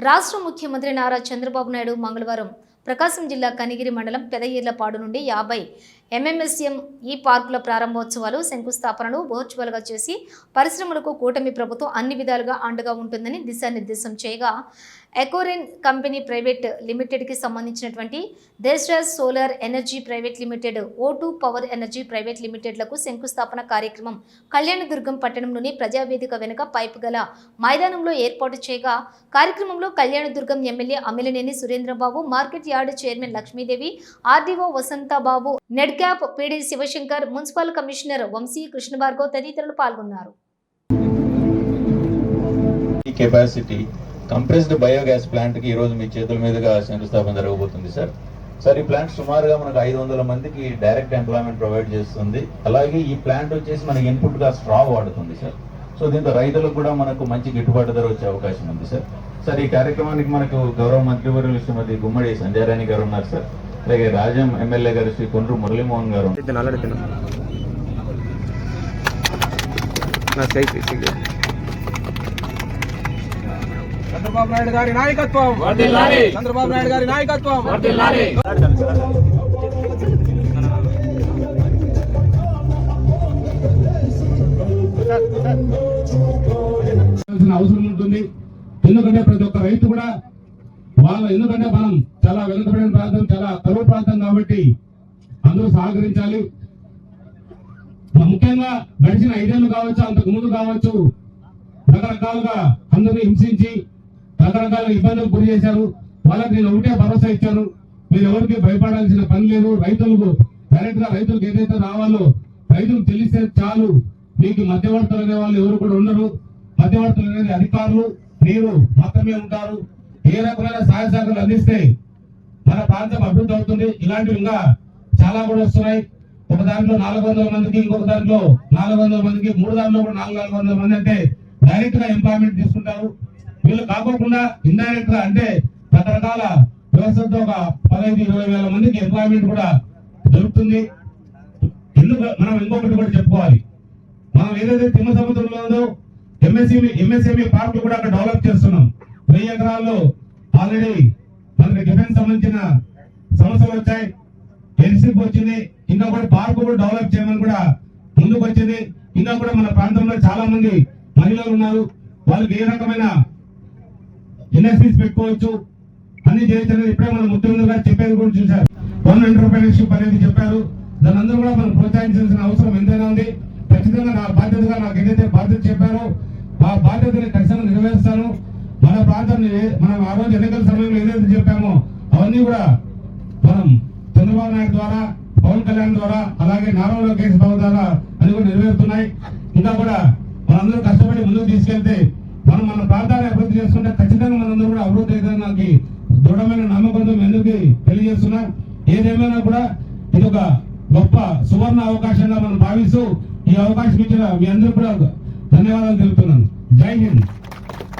రాష్ట్ర ముఖ్యమంత్రి నారా చంద్రబాబు నాయుడు మంగళవారం ప్రకాశం జిల్లా కనిగిరి మండలం పెదయ్యర్లపాడు నుండి యాభై ఎంఎంఎస్ఎం ఈ పార్కుల ప్రారంభోత్సవాలు శంకుస్థాపనను వర్చువల్గా చేసి పరిశ్రమలకు కూటమి ప్రభుత్వం అన్ని విధాలుగా అండగా ఉంటుందని దిశానిర్దేశం చేయగా ఎకోరెన్ కంపెనీ ప్రైవేట్ లిమిటెడ్కి సంబంధించినటువంటి Deshraj solar energy private limited O power energy private limited శంకుస్థాపన కార్యక్రమం కళ్యాణదుర్గం పట్టణంలోని ప్రజావేదిక వెనుక పైపు గల మైదానంలో ఏర్పాటు చేయగా కార్యక్రమంలో Kalyandurg MLA Amilineni Surendrababu market yard chairman Lakshmidevi RDO Vasanthababu మెడ్క్యాప్ PD Shivashankar municipal commissioner Vamsi Krishnabhargav తదితరులు పాల్గొన్నారు. ఈ కెపాసిటీ కంప్రెస్డ్ బయోగ్యాస్ ప్లాంట్కి ఈ రోజు మీ చేతుల మీదుగా శంకుస్థాపన జరగబోతుంది సార్. సార్ ఈ ప్లాంట్ సుమారుగా మనకు ఐదు వందల మందికి డైరెక్ట్ ఎంప్లాయ్మెంట్ ప్రొవైడ్ చేస్తుంది. అలాగే ఈ ప్లాంట్ వచ్చేసి మనకి ఇన్పుట్గా స్ట్రా వాడుతుంది సార్. సో దీంతో రైతులకు కూడా మనకు మంచి గిట్టుబాటు ధర వచ్చే అవకాశం ఉంది సార్. సార్ ఈ కార్యక్రమానికి మనకు గౌరవ మంత్రివర్యులు శ్రీమతి గుమ్మడి సంజయారాణి గారు ఉన్నారు సార్. అలాగే రాజం ఎమ్మెల్యే గారు శ్రీ కొండ్రు మురళీమోహన్ గారు. ఉన్నారు. తిన్నా ఆల్రెడీ తిన్నా నా సై సై సై చంద్రబాబు నాయుడు గారి నాయకత్వం. చంద్రబాబు నాయుడు గారి నాయకత్వం. చేయాల్సిన అవసరం ఉంటుంది. ఎందుకంటే ప్రతి ఒక్క రైతు కూడా వాళ్ళ ఎందుకంటే మనం చాలా వెనుకబడిన ప్రాంతం చాలా కరువు ప్రాంతం కాబట్టి అందరూ సహకరించాలి. ముఖ్యంగా గడిచిన ఐదేళ్ళు కావచ్చు అంతకు ముందు కావచ్చు రకరకాలుగా అందరినీ హింసించి రకరకాల ఇబ్బందులకు గురి చేశారు. వాళ్ళకి నేను ఒకటే భరోసా ఇచ్చాను. మీరు ఎవరికి భయపడాల్సిన పని లేదు. రైతులకు డైరెక్ట్గా రైతులకు ఏదైతే రావాలో రైతులకు తెలిస్తే చాలు. మీకు మధ్యవర్తులు అనే వాళ్ళు ఎవరు కూడా ఉండరు. మధ్యవర్తులు అనేది అధికారులు. మీరు మాత్రమే ఉంటారు. ఏ రకమైన సహాయ సహకారాలు అందిస్తే మన ప్రాంతం అభివృద్ధి అవుతుంది. ఇలాంటివి ఇంకా చాలా కూడా వస్తున్నాయి. ఒక దాంట్లో నాలుగు వందల మందికి ఇంకొక దాంట్లో నాలుగు వందల మందికి మూడు దాంట్లో కూడా నాలుగు నాలుగు వందల మంది అంటే డైరెక్ట్గా ఎంప్లాయ్మెంట్ తీసుకుంటారు. వీళ్ళు కాకోకుండా ఇండైరెక్ట్గా అంటే రకరకాల వ్యవస్థతో ఒక పదహైదు ఇరవై వేల మందికి ఎంప్లాయ్మెంట్ కూడా దొరుకుతుంది. ఎందుకు? మనం ఇంకొకటి కూడా చెప్పుకోవాలి. మనం ఏదైతే తిమ్మ సముద్రంలో ఉందో ఎంఎస్ఎంఈ ఎంఎస్ఎంఈ పార్క్ కూడా అక్కడ డెవలప్ చేస్తున్నాం. వెయ్యి ఎకరాల్లో ఆల్రెడీ మనకి డిఫెన్స్ సంబంధించిన సమస్యలు వచ్చాయి. ఎన్సిప్ వచ్చింది. ఇంకా కూడా పార్కు కూడా డెవలప్ చేయమని కూడా ముందుకు వచ్చింది. ఇంకా కూడా మన ప్రాంతంలో చాలా మంది మహిళలు ఉన్నారు. వాళ్ళకి ఏ రకమైన ఇండస్ట్రీస్ పెట్టుకోవచ్చు అన్ని చేయొచ్చు ఇప్పుడే మన ముఖ్యమంత్రి గారు చెప్పేది కూడా చూశారు. వన్ ఎంటర్ప్రైనర్షిప్ అనేది చెప్పారు. దాని అందరూ కూడా మనం ప్రోత్సహించాల్సిన అవసరం ఎంతైనా ఉంది. ఖచ్చితంగా నా బాధ్యతగా నాకు ఏదైతే బాధ్యత చెప్పారో ఆ బాధ్యతని ఖచ్చితంగా నెరవేరుస్తాను. మన ప్రాంతాన్ని మనం ఆ రోజు ఎన్నికల సమయంలో ఏదైతే చెప్పామో అవన్నీ కూడా మనం చంద్రబాబు నాయుడు ద్వారా పవన్ కళ్యాణ్ ద్వారా అలాగే నారా లోకేష్ బాబు ద్వారా అది కూడా నెరవేరుతున్నాయి. ఇంకా కూడా మనందరూ కష్టపడి ముందుకు తీసుకెళ్తే మనం మన ప్రాంతాన్ని అభివృద్ధి చేసుకుంటే ఖచ్చితంగా మనందరూ కూడా అభివృద్ధి అవుతుందని నాకు దృఢమైన నమ్మకంతో ఎందుకు తెలియజేస్తున్నా. ఏదేమైనా కూడా ఇది ఒక గొప్ప సువర్ణ అవకాశంగా మనం భావిస్తూ ఈ అవకాశం ఇచ్చిన మీ అందరూ కూడా ధన్యవాదాలు తెలుపుతున్నాను. జై హింద్.